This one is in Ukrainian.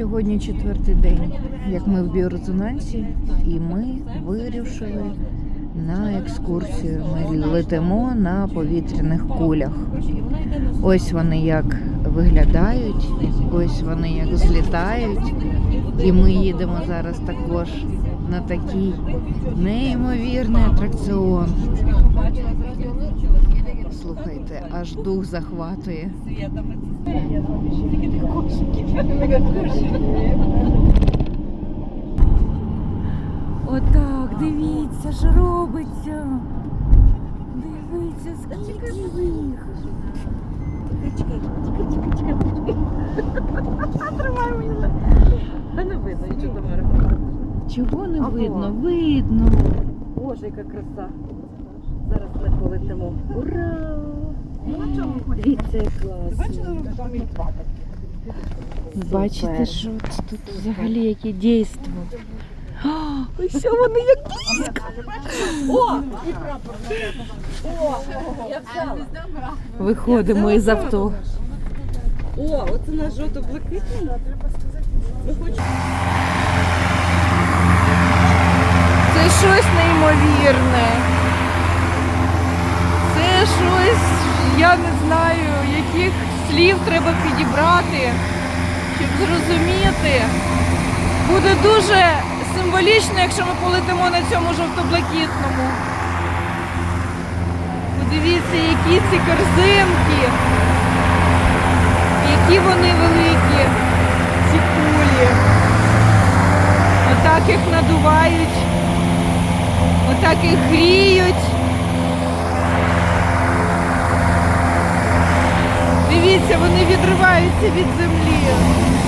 Сьогодні четвертий день, як ми в біорезонансі, і ми вирішили на екскурсію. Ми летимо на повітряних кулях. Ось вони як виглядають, ось вони як злітають. І ми їдемо зараз також на такий неймовірний атракціон. Слухайте, аж дух захватує. Отак, дивіться, що робиться. Дивіться, скільки їх. Та не видно, нічого до мене. Чого не видно? Видно. Боже, яка краса. Зараз ми полетимо. Ура! Дивіться, як класно. Бачите, що тут взагалі яке дійство. Ось вони як близько. Виходимо із авто. О, оце наш жовто-блакитний. Ми хочемо. Це щось неймовірне. Це щось, я не знаю, яких слів треба підібрати, щоб зрозуміти. Буде дуже символічно, якщо ми полетимо на цьому жовто-блакитному. Подивіться, які ці корзинки, які вони великі, ці кулі. Отак їх надувають, отак їх гріють. Дивіться, вони відриваються від землі.